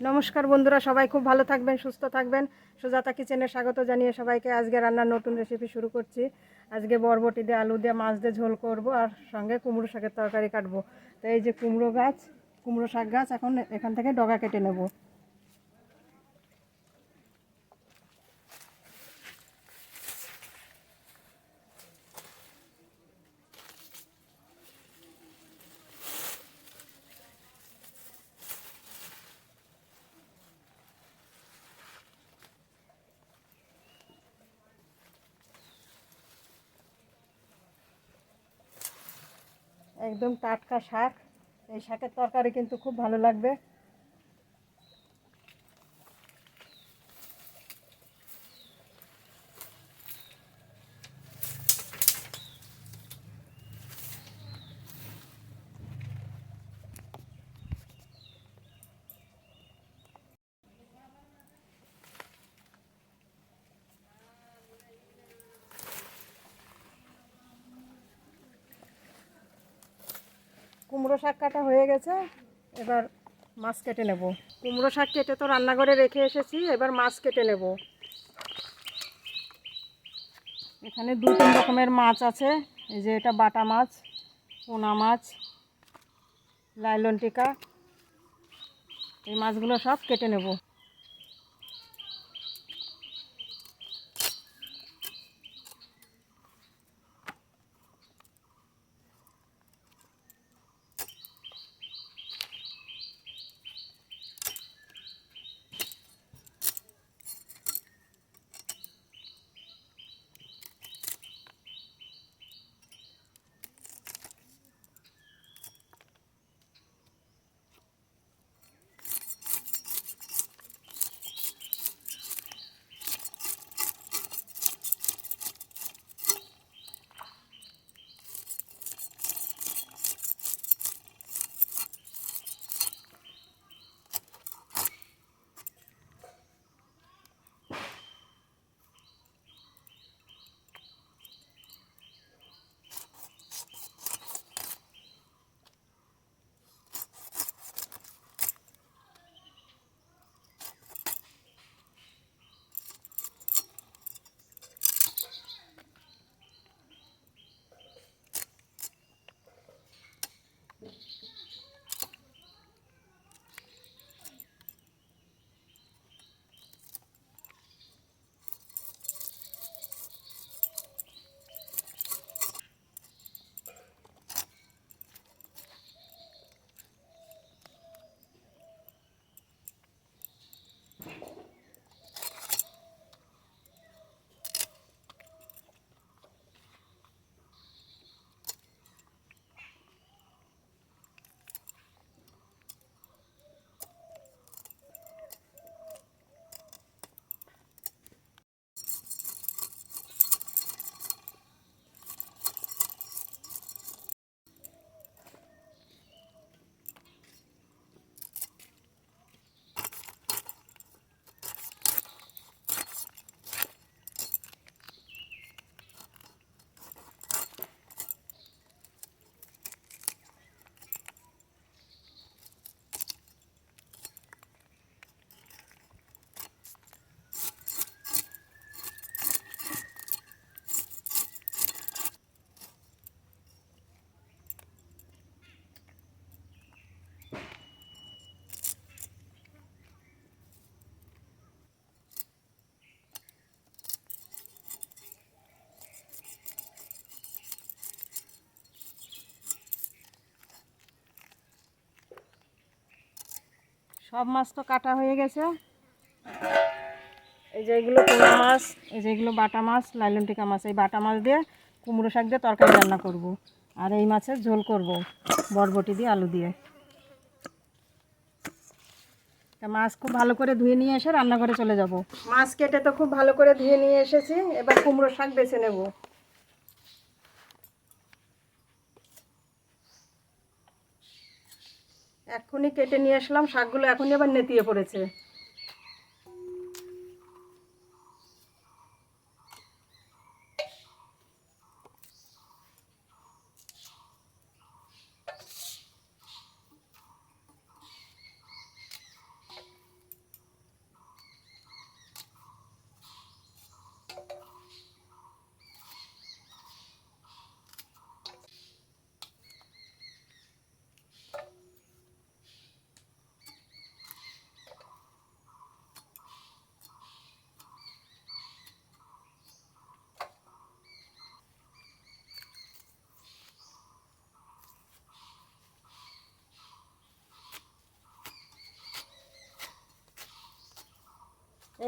নমস্কার বন্ধুরা, সবাই খুব ভালো থাকবেন, সুস্থ থাকবেন। সুজাতা কিচেনে স্বাগত জানিয়ে সবাইকে আজকে রান্নার নতুন রেসিপি শুরু করছি। আজকে বরবটি দিয়ে আলু দিয়ে, মাছ দিয়ে ঝোল করব আর সঙ্গে কুমড়ো শাকের তরকারি কাটবো। তো এই যে কুমড়ো গাছ, কুমড়ো শাক গাছ, এখন এখান থেকে ডগা কেটে নেব। একদম টাটকা শাক। এই শাকের তরকারি কিন্তু খুব ভালো লাগবে। কুমড়ো শাক কাটা হয়ে গেছে এবার মাছ কেটে নেব। কুমড়ো শাক কেটে তো রান্নাঘরে রেখে এসেছি এবার মাছ কেটে নেব। এখানে দু তিন রকমের মাছ আছে এই যে এটা বাটা মাছ পোনা মাছ লাইলন টিকা এই মাছগুলো সব কেটে নেব। সব মাছ তো কাটা হয়ে গেছে। এই যে এগুলো পোনা মাছ, এই যে এগুলো বাটা মাছ, লাইলন টিকা মাছ, এই বাটা মাছ দিয়ে কুমড়ো শাক দিয়ে তরকারি রান্না করব। আর এই মাছের ঝোল করব বরবটি দিয়ে, আলু দিয়ে। তা মাছ খুব ভালো করে ধুয়ে নিয়ে এসে রান্না রান্নাঘরে চলে যাব। মাছ কেটে তো খুব ভালো করে ধুয়ে নিয়ে এসেছি, এবার কুমড়ো শাক বেছে নেব। এক্ষুনি কেটে নিয়ে আসলাম শাকগুলো এখনই আবার নেতিয়ে পড়েছে।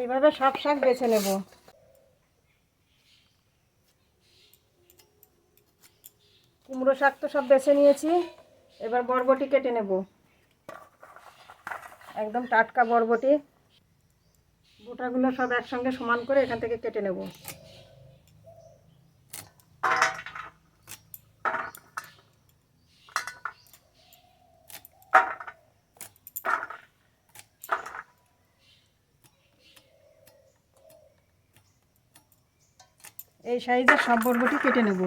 এইভাবে সব শাক বেছে নেব। কুমড়ো শাক তো সব বেছে নিয়েছি। এবার বরবটি কেটে নেব। একদম টাটকা বরবটি। গোটাগুলো সব একসঙ্গে সমান করে এখান থেকে কেটে নেব। এই সাইজের সব বরবটি কেটে নেব।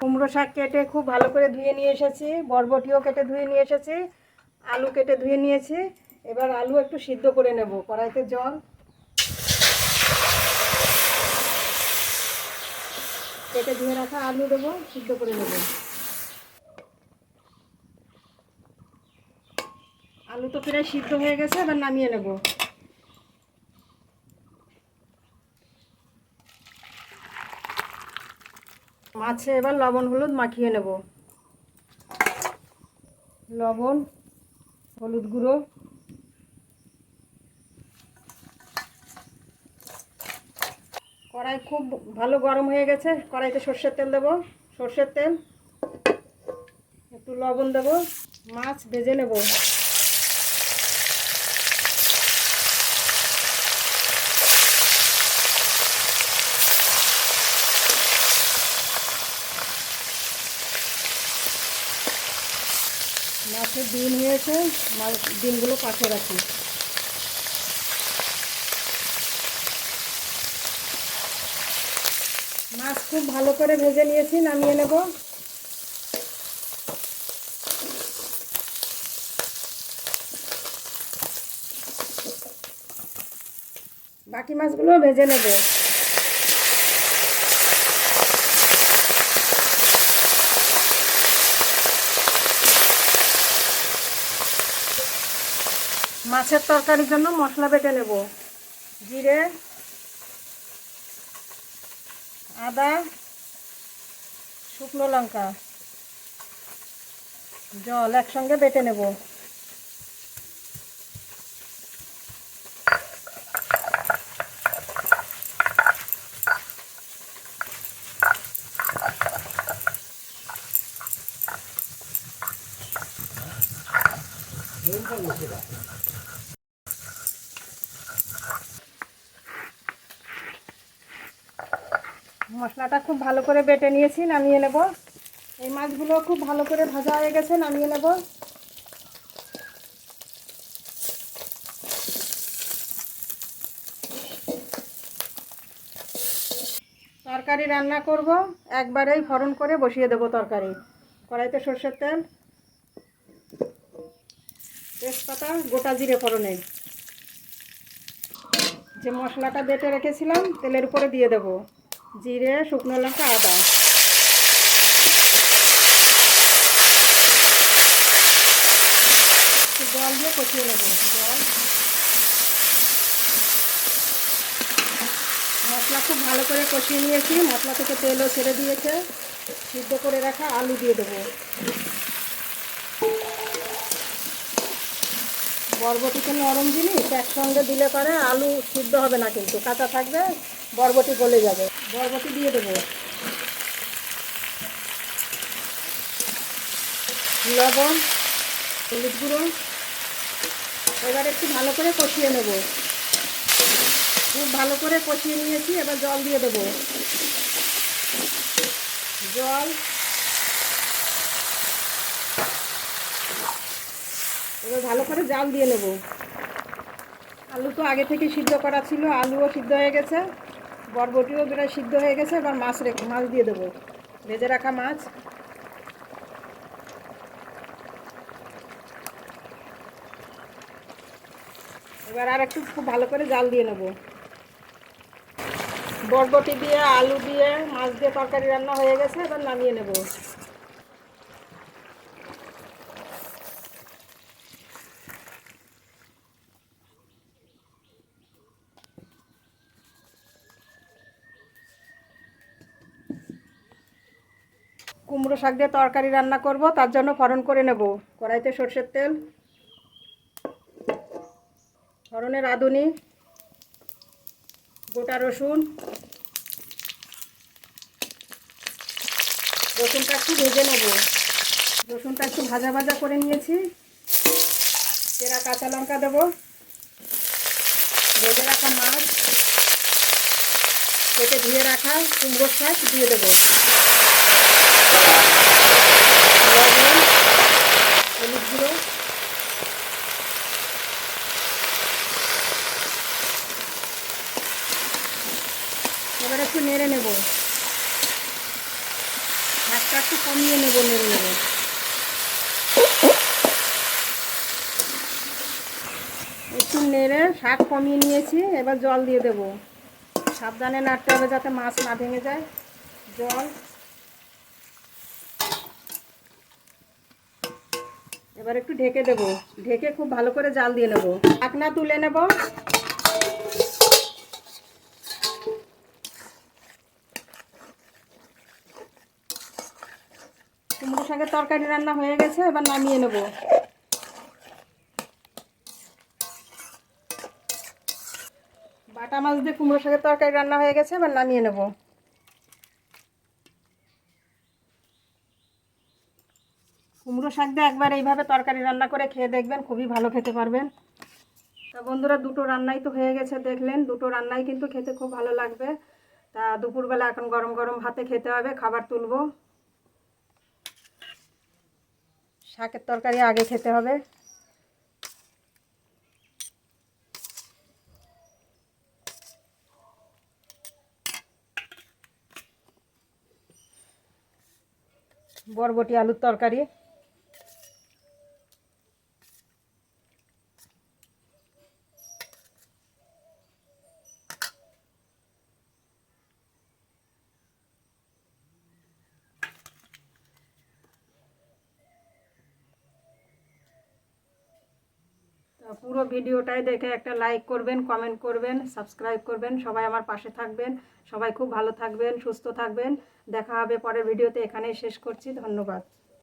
কুমড়ো শাক কেটে খুব ভালো করে ধুয়ে নিয়ে এসেছি, বরবটিও কেটে ধুয়ে নিয়ে এসেছি, আলু কেটে ধুয়ে নিয়েছি। এবার আলু একটু সিদ্ধ করে নেব, কড়াইতে জল। কেটে ধুয়ে রাখা আলু দেবো, সিদ্ধ করে নেব। আলু তো প্রায় সিদ্ধ হয়ে গেছে, এবার নামিয়ে নেব। মাছে এবার লবণ হলুদ মাখিয়ে নেব। লবণ, হলুদ গুঁড়ো। কড়াই খুব ভালো গরম হয়ে গেছে। কড়াইতে সর্ষের তেল দেবো। সর্ষের তেল, একটু লবণ দেবো, মাছ ভেজে নেব। মাছের ডিম হয়েছে, মাছ ডিমগুলো পাশে রাখি। মাছ খুব ভালো করে ভেজে নিয়েছি, নামিয়ে নেব। বাকি মাছগুলো ভেজে নেব। মাছের তরকারির জন্য মশলা বেটে নেব। জিরে আদা শুকনো লঙ্কা জল একসঙ্গে বেটে নেব। মশলাটা খুব ভালো করে বেটে নিয়েছি, নামিয়ে নেব। এই মাছগুলো খুব ভালো করে ভাজা হয়ে গেছে, নামিয়ে নেব। তরকারি রান্না করব, একবারেই ফরন করে বসিয়ে দেব তরকারি। কড়াইতে সর্ষের তেল, তেজপাতা, গোটা জিরে ফোড়নে। যে মশলাটা বেটে রেখেছিলাম, তেলের উপরে দিয়ে দেব। জিরে, শুকনো লঙ্কা, আদা। জল দিয়ে কষিয়ে নেব। জল। মশলা খুব ভালো করে কষিয়ে নিয়েছি। মশলা থেকে তেলও ছেড়ে দিয়েছে। সিদ্ধ করে রাখা আলু দিয়ে দেবো। বরবটি তো নরম জিনিস, একসঙ্গে দিলে পরে আলু সিদ্ধ হবে না কিন্তু। কাঁচা থাকবে, বরবটি গলে যাবে। বরবটি দিয়ে দেবো। লবণ, হলুদ গুঁড়ো। এবার একটু ভালো করে কষিয়ে নেব। খুব ভালো করে কষিয়ে নিয়েছি, এবার জল দিয়ে দেবো। জল। এবার ভালো করে জাল দিয়ে নেব। আলু তো আগে থেকে সিদ্ধ করা ছিল, আলুও সিদ্ধ হয়ে গেছে। বরবটিও প্রায় সিদ্ধ হয়ে গেছে, এবার মাছ রেখে, মাছ দিয়ে দেবো। ভেজে রাখা মাছ। এবার আর একটু খুব ভালো করে জাল দিয়ে নেব। বরবটি দিয়ে, আলু দিয়ে, মাছ দিয়ে তরকারি রান্না হয়ে গেছে, এবার নামিয়ে নেব। কুমড়ো শাক দিয়ে তরকারি রান্না করব, তার জন্য ফরন করে নেব। কড়াইতে সর্ষের তেল ফরনের রাঁধুনি, গোটা রসুন, রসুনটা একটু ভেজে নেব। রসুনটা একটু ভাজা ভাজা করে নিয়েছি। চেরা কাঁচা লঙ্কা দেবো। ভেজে রাখা মাছ কেটে ধুয়ে রাখা কুমড়োর শাক দিয়ে দেবো। হলুদ এবার একটু নেড়ে নেব। শাকটা একটু কমিয়ে নেব, নেড়ে নেব। একটু নেড়ে শাক কমিয়ে নিয়েছি, এবার জল দিয়ে দেব। সাবধানে নাড়তে হবে যাতে মাছ না ভেঙে যায়। জল। এবার একটু ঢেকে দেব। ঢেকে খুব ভালো করে জাল দিয়ে নেব। ঢাকনা তুলে নেব। কুমড়ো শাকের তরকারি রান্না হয়ে গেছে, এবার নামিয়ে নেব। বাটা মাছ দিয়ে কুমড়ো শাকের তরকারি রান্না হয়ে গেছে, এবার নামিয়ে নেব। কুমড়ো শাক দিয়ে একবার এইভাবে তরকারি রান্না করে খেয়ে দেখবেন, খুবই ভালো খেতে পারবেন। তা বন্ধুরা, দুটো রান্নাই তো হয়ে গেছে, দেখলেন। দুটো রান্নাই কিন্তু খেতে খুব ভালো লাগবে। তা দুপুরবেলা এখন গরম গরম ভাতে খেতে হবে, খাবার তুলবো। শাকের তরকারি আগে খেতে হবে। বরবটি আলুর তরকারি। পুরো ভিডিওটাই দেখে একটা লাইক করবেন কমেন্ট করবেন সাবস্ক্রাইব করবেন, সবাই আমার পাশে থাকবেন, সবাই খুব ভালো থাকবেন, সুস্থ থাকবেন। দেখা হবে পরের ভিডিওতে, এখানেই শেষ করছি, ধন্যবাদ।